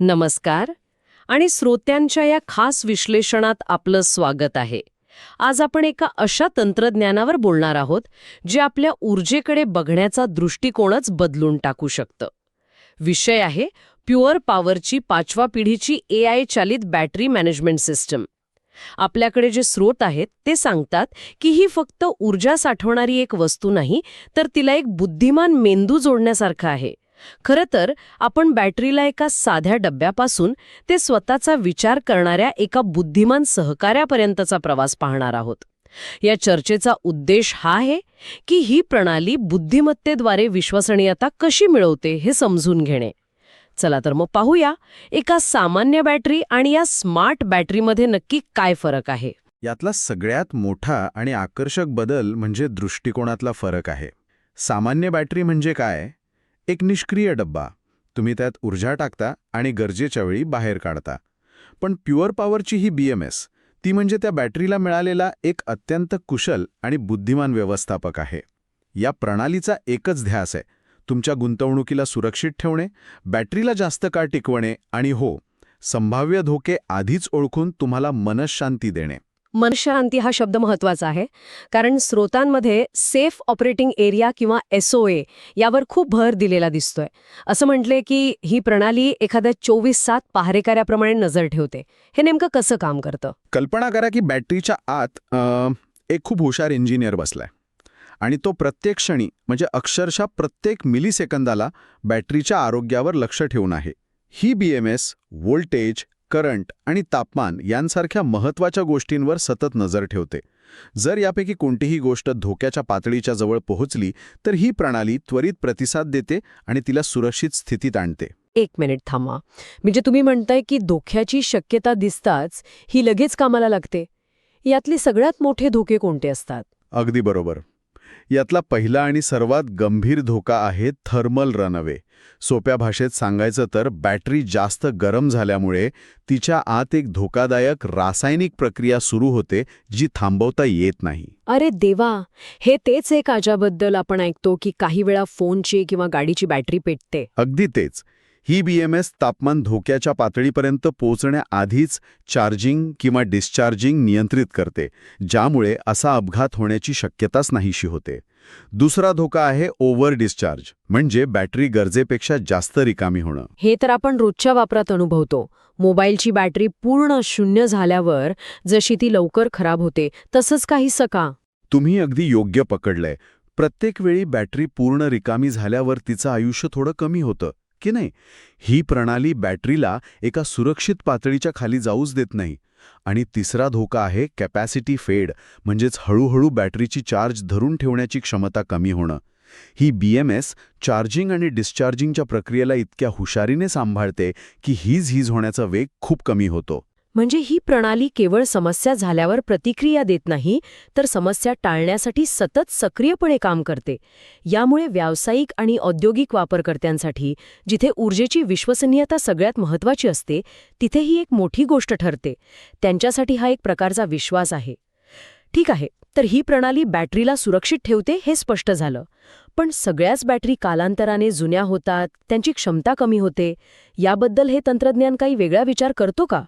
नमस्कार. आणि श्रोत्यांच्या या खास विश्लेषणात आपलं स्वागत आहे. आज आपण एका अशा तंत्रज्ञानावर बोलणार आहोत जे आपल्या ऊर्जेकडे बघण्याचा दृष्टिकोनच बदलून टाकू शकतं. विषय आहे प्युअर पॉवरची पाचवा पिढीची ए आय चालित बॅटरी मॅनेजमेंट सिस्टम. आपल्याकडे जे स्रोत आहेत ते सांगतात की ही फक्त ऊर्जा साठवणारी एक वस्तू नाही तर तिला एक बुद्धिमान मेंदू जोडण्यासारखं आहे. खरं तर आपण बॅटरीला एका साध्या डब्यापासून ते स्वतःचा विचार करणाऱ्या एका बुद्धिमान सहकार्यापर्यंतचा प्रवास पाहणार आहोत. या चर्चेचा उद्देश हा आहे की ही प्रणाली बुद्धिमत्तेद्वारे विश्वसनीयता कशी मिळवते हे समजून घेणे. चला तर मग पाहूया एका सामान्य बॅटरी आणि या स्मार्ट बॅटरीमध्ये नक्की काय फरक आहे? यातला सगळ्यात मोठा आणि आकर्षक बदल म्हणजे दृष्टिकोनातला फरक आहे. सामान्य बॅटरी म्हणजे काय? एक निष्क्रिय डब्बा. तुम्ही त्यात ऊर्जा टाकता आणि गरजेच्या वेळी बाहेर काढता. पण प्युअर पॉवरची ही बी एम एस ती म्हणजे त्या बॅटरीला मिळालेला एक अत्यंत कुशल आणि बुद्धिमान व्यवस्थापक आहे. या प्रणालीचा एकच ध्यास आहे तुमच्या गुंतवणुकीला सुरक्षित ठेवणे बॅटरीला जास्त काळ टिकवणे आणि हो संभाव्य धोके आधीच ओळखून तुम्हाला मनशांती देणे. मनशांती हा शब्द महत्त्वाचा आहे. कारण स्रोतांमध्ये सेफ ऑपरेटिंग एरिया किंवा एसओए यावर खूप भर दिलेला दिसतोय. असं म्हटलंय की ही प्रणाली एखाद्या चोवीस सात पहारेकऱ्याप्रमाणे नजर ठेवते. हे नेमकं कसं काम करतं? कल्पना करा की बॅटरीच्या आत एक खूप हुशार इंजिनियर बसलाय. आणि तो प्रत्येक क्षणी म्हणजे अक्षरशः प्रत्येक मिलीसेकंदाला बॅटरीच्या आरोग्यावर लक्ष ठेवून आहे. ही B M S voltage current आणि तापमान यांसारख्या महत्त्वाच्या गोष्टींवर सतत नजर ठेवते. जर यापैकी कोणतीही गोष्ट धोक्याच्या पातळीच्या जवळ पोहोचली तर ही प्रणाली त्वरित प्रतिसाद देते आणि तिला सुरक्षित स्थितीत आणते. एक मिनिट थांबा. म्हणजे तुम्ही म्हणताय की धोक्याची शक्यता दिसताच ही लगेच कामाला लागते. यातले सगळ्यात मोठे धोके कोणते असतात? अगदी बरोबर. यातला पहिला आणि सर्वात गंभीर धोका आहे थर्मल रनअवे सोप्या भाषेत सांगायचं तर बॅटरी जास्त गरम झाल्यामुळे तिच्या आत एक धोकादायक रासायनिक प्रक्रिया सुरू होते जी थांबवता येत नाही. अरे देवा! हे तेच एक आजाबद्दल आपण ऐकतो की काही वेळा फोनची किंवा गाडीची बॅटरी पेटते. अगदी तेच. ही बी एम एस तापमान धोक्याच्या पातळीपर्यंत पोहोचण्याआधीच चार्जिंग किंवा डिस्चार्जिंग नियंत्रित करते ज्यामुळे असा अपघात होण्याची शक्यताच नाहीशी होते. दुसरा धोका आहे ओव्हर डिस्चार्ज म्हणजे बॅटरी गरजेपेक्षा जास्त रिकामी होणं. हे तर आपण रोजच्या वापरात अनुभवतो. मोबाईलची बॅटरी पूर्ण शून्य झाल्यावर जशी ती लवकर खराब होते तसंच काहीसं का तुम्ही अगदी योग्य पकडलंय. प्रत्येक वेळी बॅटरी पूर्ण रिकामी झाल्यावर तिचं आयुष्य थोडं कमी होतं. की नाही? ही प्रणाली बॅटरीला एका सुरक्षित पातळीच्या खाली जाऊच देत नाही. आणि तिसरा धोका आहे कॅपॅसिटी फेड म्हणजेच हळूहळू बॅटरीची चार्ज धरून ठेवण्याची क्षमता कमी होणं. ही बी एम एस चार्जिंग आणि डिस्चार्जिंगच्या प्रक्रियेला इतक्या हुशारीने सांभाळते की हीज हीज होण्याचा वेग खूप कमी होतो. म्हणजे ही प्रणाली केवळ समस्या झाल्यावर प्रतिक्रिया देत नाही तर समस्या टाळण्यासाठी सतत सक्रियपणे काम करते. यामुळे व्यावसायिक आणि औद्योगिक वापरकर्त्यांसाठी जिथे ऊर्जेची विश्वसनीयता सगळ्यात महत्वाची असते तिथे ही एक मोठी गोष्ट ठरते. त्यांच्यासाठी हा एक प्रकारचा विश्वास आहे. ठीक आहे तर ही प्रणाली बॅटरीला सुरक्षित ठेवते हे स्पष्ट झालं. पण सगळ्याच बॅटरी कालांतराने जुन्या होतात त्यांची क्षमता कमी होते. याबद्दल हे तंत्रज्ञान काही वेगळा विचार करतो का?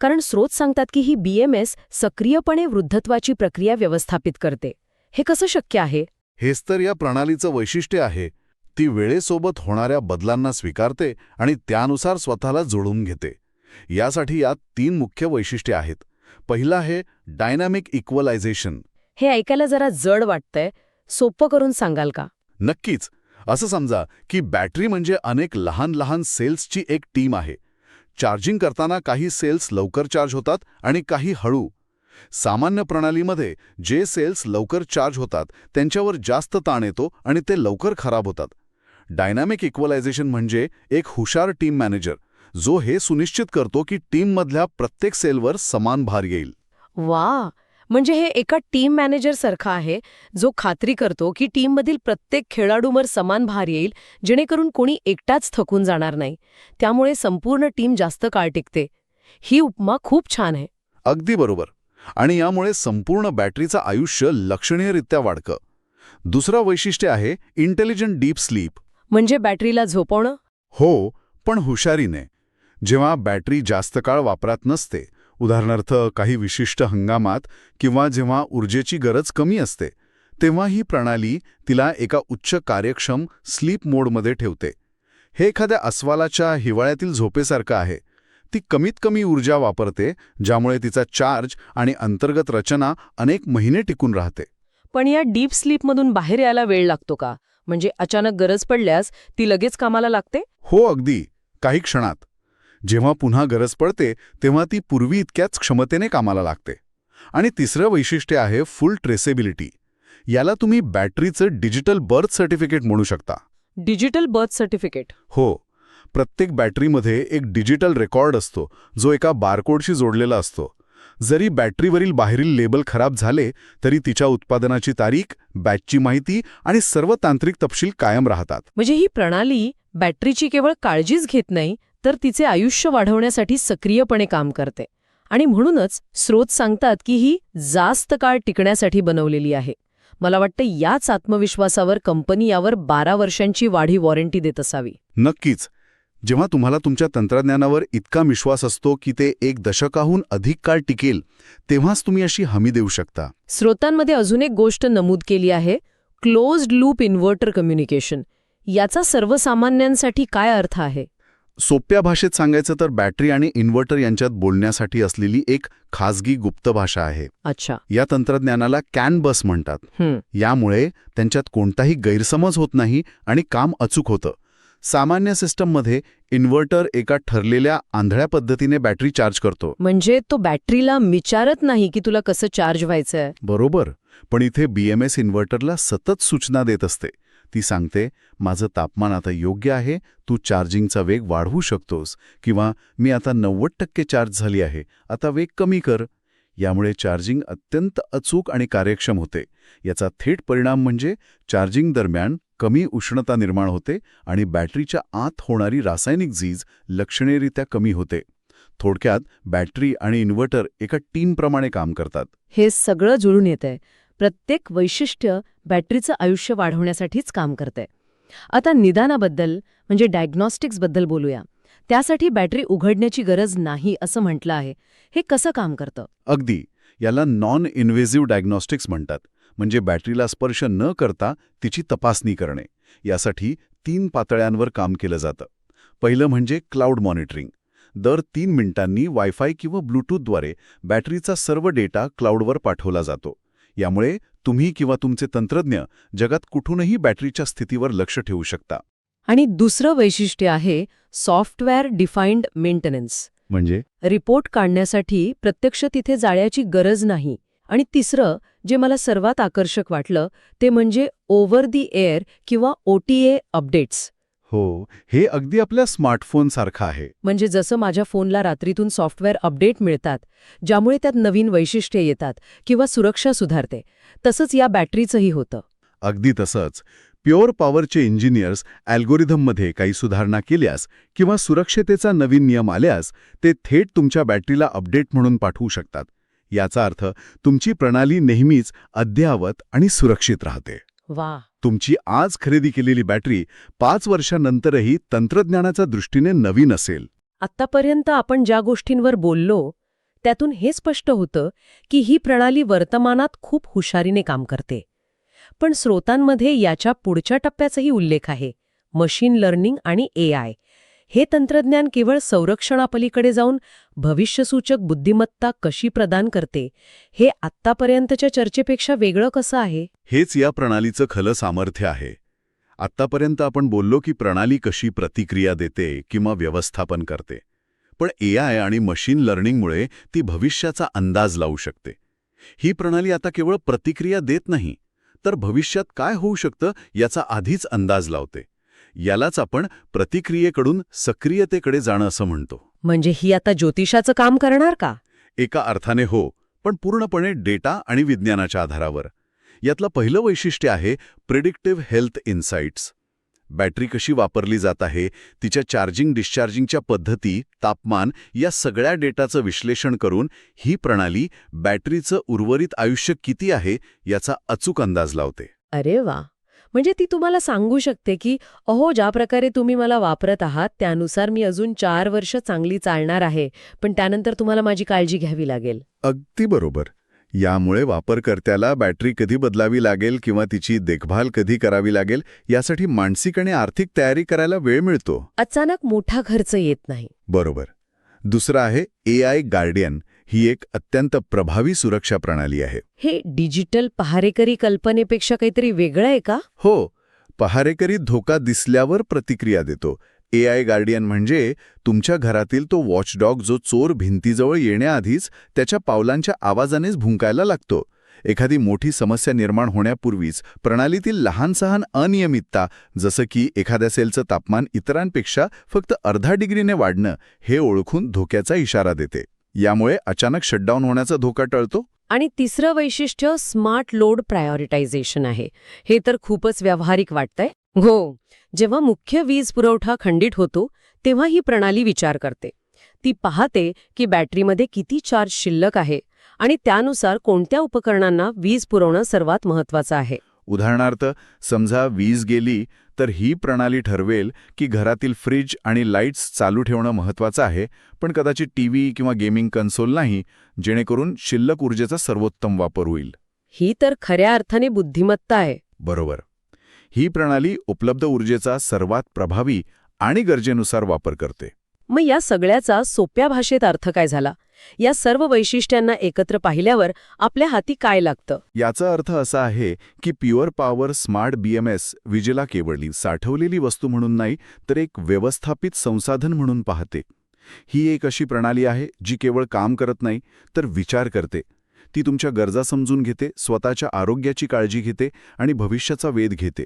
कारण स्रोत सांगतात की ही बीएमएस सक्रियपणे वृद्धत्वाची प्रक्रिया व्यवस्थापित करते. हे कसं शक्य आहे? हेच तर या प्रणालीचं वैशिष्ट्य आहे. ती वेळेसोबत होणाऱ्या बदलांना स्वीकारते आणि त्यानुसार स्वतःला जुळवून घेते. यासाठी यात तीन मुख्य वैशिष्ट्ये आहेत. पहिलं आहे डायनॅमिक इक्वलायझेशन. हे ऐकायला जरा जड वाटतंय. सोपं करून सांगाल का? नक्कीच. असं समजा की बॅटरी म्हणजे अनेक लहान लहान सेल्सची एक टीम आहे. चार्जिंग करताना काही सेल्स लवकर चार्ज होतात आणि काही हळू. सामान्य प्रणालीमध्ये जे सेल्स लवकर चार्ज होतात त्यांच्यावर जास्त ताण येतो आणि ते लवकर खराब होतात. डायनॅमिक इक्वलायझेशन म्हणजे एक हुशार टीम मॅनेजर जो हे सुनिश्चित करतो की टीममधल्या प्रत्येक सेलवर समान भार येईल. वा म्हणजे हे एका टीम मॅनेजर सारखं आहे जो खात्री करतो की टीममधील प्रत्येक खेळाडूवर समान भार येईल जेणेकरून कोणी एकटाच थकून जाणार नाही. त्यामुळे संपूर्ण टीम जास्त काळ टिकते. ही उपमा खूप छान आहे. अगदी बरोबर. आणि यामुळे संपूर्ण बॅटरीचं आयुष्य लक्षणीयरित्या वाढतं. दुसरं वैशिष्ट्य आहे इंटेलिजंट डीप स्लीप म्हणजे बॅटरीला झोपवणं? हो पण हुशारीने. जेव्हा बॅटरी जास्त काळ वापरात नसते उदाहरणार्थ काही विशिष्ट हंगामात किंवा जेव्हा ऊर्जेची गरज कमी असते तेव्हा ही प्रणाली तिला एका उच्च कार्यक्षम स्लीप मोडमध्ये ठेवते. हे एखाद्या अस्वालाच्या हिवाळ्यातील झोपेसारखं आहे. ती कमीत कमी ऊर्जा वापरते ज्यामुळे तिचा चार्ज आणि अंतर्गत रचना अनेक महिने टिकून राहते. पण या डीप स्लीपमधून बाहेर यायला वेळ लागतो का? म्हणजे अचानक गरज पडल्यास ती लगेच कामाला लागते? हो अगदी. काही क्षणात. जेव्हा पुन्हा गरज पडते तेव्हा ती पूर्वी इतक्याच क्षमतेने कामाला लागते. आणि तिसरं वैशिष्ट्य आहे फुल ट्रेसेबिलिटी याला तुम्ही बॅटरीचं डिजिटल बर्थ सर्टिफिकेट म्हणू शकता. डिजिटल बर्थ सर्टिफिकेट हो. प्रत्येक बॅटरीमध्ये एक डिजिटल रेकॉर्ड असतो जो एका बारकोडशी जोडलेला असतो. जरी बॅटरीवरील बाहेरील लेबल खराब झाले तरी तिच्या उत्पादनाची तारीख बॅचची माहिती आणि सर्व तांत्रिक तपशील कायम राहतात. म्हणजे ही प्रणाली बॅटरीची केवळ काळजीच घेत नाही तर तिचे आयुष्य वाढवण्यासाठी सक्रियपणे काम करते. आणि म्हणूनच स्रोत सांगतात की ही जास्त काळ टिकण्यासाठी बनवलेली आहे. मला वाटतं याच आत्मविश्वासावर कंपनी यावर बारा वर्षांची वाढी वॉरंटी देत असावी. नक्कीच. जेव्हा तुम्हाला तुमच्या तंत्रज्ञानावर इतका विश्वास असतो की ते एक दशकाहून अधिक काळ टिकेल तेव्हाच तुम्ही अशी हमी देऊ शकता. स्रोतांमध्ये अजून एक गोष्ट नमूद केली आहे क्लोज्ड लूप इन्व्हर्टर कम्युनिकेशन. याचा सर्वसामान्यांसाठी काय अर्थ आहे? सोप्या भाषेत सांगायचं तर बॅटरी आणि इन्व्हर्टर यांच्यात बोलण्यासाठी असलेली एक खाजगी गुप्त भाषा आहे. अच्छा. या तंत्रज्ञानाला कॅन बस म्हणतात. यामुळे त्यांच्यात कोणताही गैरसमज होत नाही आणि काम अचूक होतं. सामान्य सिस्टममध्ये इन्व्हर्टर एका ठरलेल्या आंधळ्या पद्धतीने बॅटरी चार्ज करतो. म्हणजे तो बॅटरीला विचारत नाही की तुला कसं चार्ज व्हायचंय. बरोबर. पण इथे बीएमएस इन्व्हर्टरला सतत सूचना देत असते. ती सांगते माझं तापमान आता योग्य आहे तू चार्जिंगचा वेग वाढवू शकतोस किंवा मी आता नव्वद टक्के चार्ज झाली आहे आता वेग कमी कर. यामुळे चार्जिंग अत्यंत अचूक आणि कार्यक्षम होते. याचा थेट परिणाम म्हणजे चार्जिंग दरम्यान कमी उष्णता निर्माण होते आणि बॅटरीच्या आत होणारी रासायनिक झीज लक्षणीयरित्या कमी होते. थोडक्यात बॅटरी आणि इन्व्हर्टर एका टीमप्रमाणे काम करतात. हे सगळं जुळून येतंय. प्रत्येक वैशिष्ट्य बॅटरीचं आयुष्य वाढवण्यासाठीच काम करतंय. आता निदानाबद्दल म्हणजे डायग्नॉस्टिक्सबद्दल बोलूया. त्यासाठी बॅटरी उघडण्याची गरज नाही असं म्हटलं आहे. हे कसं काम करतं? अगदी. याला नॉन इन्व्हेझिव्ह डायग्नॉस्टिक्स म्हणतात. म्हणजे बॅटरीला स्पर्श न करता तिची तपासणी करणे. यासाठी तीन पातळ्यांवर काम केलं जातं. पहिलं म्हणजे क्लाउड मॉनिटरिंग दर तीन मिनिटांनी वायफाय किंवा ब्लूटूथद्वारे बॅटरीचा सर्व डेटा क्लाउडवर पाठवला जातो. यामुळे तुम्ही किंवा तुमचे तंत्रज्ञ जगात कुठूनही बॅटरीच्या स्थितीवर लक्ष ठेवू शकता. आणि दुसरं वैशिष्ट्य आहे सॉफ्टवेअर डिफाईन्ड मेंटेनन्स. म्हणजे? रिपोर्ट काढण्यासाठी प्रत्यक्ष तिथे जाण्याची गरज नाही. आणि तिसरं जे मला सर्वात आकर्षक वाटलं ते म्हणजे ओव्हर दी एअर किंवा ओटीए अपडेट्स हो हे अगदी आपल्या स्मार्टफोनसारखं आहे. म्हणजे जसं माझ्या फोनला रात्रीतून सॉफ्टवेअर अपडेट मिळतात ज्यामुळे त्यात नवीन वैशिष्ट्ये येतात किंवा सुरक्षा सुधारते तसंच या बॅटरीचंही होतं. अगदी तसंच. प्युअर पॉवरचे इंजिनियर्स अल्गोरिथममध्ये काही सुधारणा केल्यास किंवा सुरक्षतेचा नवीन नियम आल्यास ते थेट तुमच्या बॅटरीला अपडेट म्हणून पाठवू शकतात. याचा अर्थ तुमची प्रणाली नेहमीच अद्ययावत आणि सुरक्षित राहते. वा. तुमची आज खरेदी केलेली बॅटरी पाच वर्षांनंतरही तंत्रज्ञानाच्या दृष्टीने नवीन असेल. आत्तापर्यंत आपण ज्या गोष्टींवर बोललो त्यातून हे स्पष्ट होतं की ही प्रणाली वर्तमानात खूप हुशारीने काम करते. पण स्रोतांमध्ये याच्या पुढच्या टप्प्याचाही उल्लेख आहे मशीन लर्निंग आणि एआय हे तंत्रज्ञान केवळ संरक्षणापलीकडे जाऊन भविष्यसूचक बुद्धिमत्ता कशी प्रदान करते हे आत्तापर्यंतच्या चर्चेपेक्षा वेगळं कसं आहे? हेच या प्रणालीचं खलं सामर्थ्य आहे. आत्तापर्यंत आपण बोललो की प्रणाली कशी प्रतिक्रिया देते किंवा व्यवस्थापन करते पण एआय आणि मशीन लर्निंगमुळे ती भविष्याचा अंदाज लावू शकते. ही प्रणाली आता केवळ प्रतिक्रिया देत नाही तर भविष्यात काय होऊ शकतं याचा आधीच अंदाज लावते. यालाच आपण प्रतिक्रियेकडून सक्रियतेकडे जाणं असं म्हणतो. म्हणजे ही आता ज्योतिषाचं काम करणार का? एका अर्थाने हो पण पूर्णपणे डेटा आणि विज्ञानाच्या आधारावर. यातलं पहिलं वैशिष्ट्य आहे प्रिडिक्टिव्ह हेल्थ इन्साइट्स बॅटरी कशी वापरली जात आहे तिच्या चार्जिंग डिस्चार्जिंगच्या पद्धती तापमान या सगळ्या डेटाचं विश्लेषण करून ही प्रणाली बॅटरीचं उर्वरित आयुष्य किती आहे याचा अचूक अंदाज लावते. अरे वा! म्हणजे ती तुम्हाला सांगू शकते की अहो ज्या प्रकारे तुम्ही मला वापरत आहात त्यानुसार मी अजून चार वर्ष चांगली चालणार आहे पण त्यानंतर तुम्हाला माझी काळजी घ्यावी लागेल. अगदी बरोबर. यामुळे वापरकर्त्याला बॅटरी कधी बदलावी लागेल किंवा तिची देखभाल कधी करावी लागेल यासाठी मानसिक आणि आर्थिक तयारी करायला वेळ मिळतो. अचानक मोठा खर्च येत नाही. बरोबर. दुसरं आहे ए आय गार्डियन. ही एक अत्यंत प्रभावी सुरक्षा प्रणाली आहे. हे डिजिटल पहारेकरी कल्पनेपेक्षा काहीतरी वेगळं आहे का? हो पहारेकरी धोका दिसल्यावर प्रतिक्रिया देतो. ए आय गार्डियन म्हणजे तुमच्या घरातील तो वॉचडॉग जो चोर भिंतीजवळ येण्याआधीच त्याच्या पावलांच्या आवाजानेच भुंकायला लागतो. एखादी मोठी समस्या निर्माण होण्यापूर्वीच प्रणालीतील लहान सहान अनियमितता जसं की एखाद्या सेलचं तापमान इतरांपेक्षा फक्त अर्धा डिग्रीने वाढणं हे ओळखून धोक्याचा इशारा देते. यामुळे अचानक शटडाऊन होण्याचा धोका टळतो? आणि तिसरं वैशिष्ट्य स्मार्ट लोड प्रायोरिटायझेशन आहे. हे तर खूपच व्यावहारिक वाटतंय. हो जेव्हा मुख्य वीज पुरवठा खंडित होतो तेव्हा ही प्रणाली विचार करते. ती पाहते की बॅटरीमध्ये किती चार्ज शिल्लक आहे आणि त्यानुसार कोणत्या उपकरणांना वीज पुरवणं सर्वात महत्वाचं आहे. उदाहरणार्थ समजा वीज गेली तर ही प्रणाली ठरवेल की घरातील फ्रिज आणि लाईट्स चालू ठेवणं महत्वाचं आहे पण कदाचित टीव्ही किंवा गेमिंग कन्सोल नाही जेणेकरून शिल्लक ऊर्जेचा सर्वोत्तम वापर होईल. ही तर खऱ्या अर्थाने बुद्धिमत्ता आहे. बरोबर. ही प्रणाली उपलब्ध ऊर्जेचा सर्वात प्रभावी आणि गरजेनुसार वापर करते. मग या सगळ्याचा सोप्या भाषेत अर्थ काय झाला? या सर्व वैशिष्ट्यांना एकत्र पाहिल्यावर आपल्या हाती काय लागतं? याचा अर्थ असा आहे की प्युअर पॉवर स्मार्ट बीएमएस विजेला केवळली साठवलेली वस्तू म्हणून नाही तर एक व्यवस्थापित संसाधन म्हणून पाहते. ही एक अशी प्रणाली आहे जी केवळ काम करत नाही तर विचार करते. ती तुमच्या गरजा समजून घेते स्वतःच्या आरोग्याची काळजी घेते आणि भविष्याचा वेध घेते.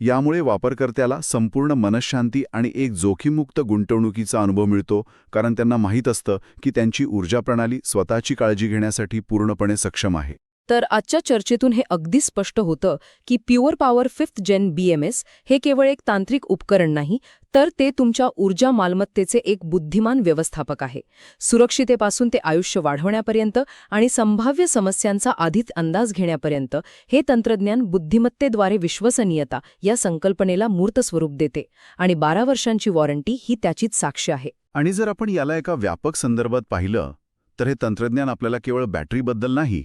यामुळे वापरकर्त्याला संपूर्ण मनशांती आणि एक जोखीममुक्त गुंतवणुकीचा अनुभव मिळतो कारण त्यांना माहीत असतं की त्यांची ऊर्जा प्रणाली स्वतःची काळजी घेण्यासाठी पूर्णपणे सक्षम आहे. तर आजच्या चर्चेतून हे अगदी स्पष्ट होतं की pure power fifth gen BMS हे केवळ एक तांत्रिक उपकरण नाही तर ते तुमच्या ऊर्जा मालमत्तेचे एक बुद्धिमान व्यवस्थापक आहे. सुरक्षितेपासून ते आयुष्य वाढवण्यापर्यंत आणि संभाव्य समस्यांचा आधीच अंदाज घेण्यापर्यंत हे तंत्रज्ञान बुद्धिमत्तेद्वारे विश्वसनीयता या संकल्पनेला मूर्त स्वरूप देते आणि बारा वर्षांची वॉरंटी ही त्याचीच साक्ष आहे. आणि जर आपण याला एका व्यापक संदर्भात पाहिलं तर हे तंत्रज्ञान आपल्याला केवळ बॅटरीबद्दल नाही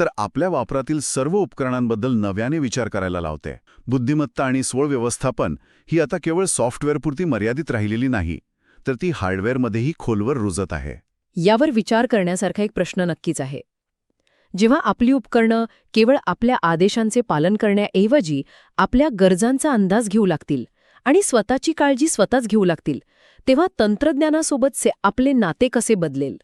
तर आपल्या वापरातील सर्व उपकरणांबद्दल नव्याने विचार करायला लावते. बुद्धिमत्ता आणि स्वळ व्यवस्थापन ही आता केवळ सॉफ्टवेअरपुरती मर्यादित राहिलेली नाही तर ती हार्डवेअरमध्येही खोलवर रुजत आहे. यावर विचार करण्यासारखा एक प्रश्न नक्कीच आहे. जेव्हा आपली उपकरणं केवळ आपल्या आदेशांचे पालन करण्याऐवजी आपल्या गरजांचा अंदाज घेऊ लागतील आणि स्वतःची काळजी स्वतःच घेऊ लागतील तेव्हा तंत्रज्ञानासोबतचे आपले नाते कसे बदलेल?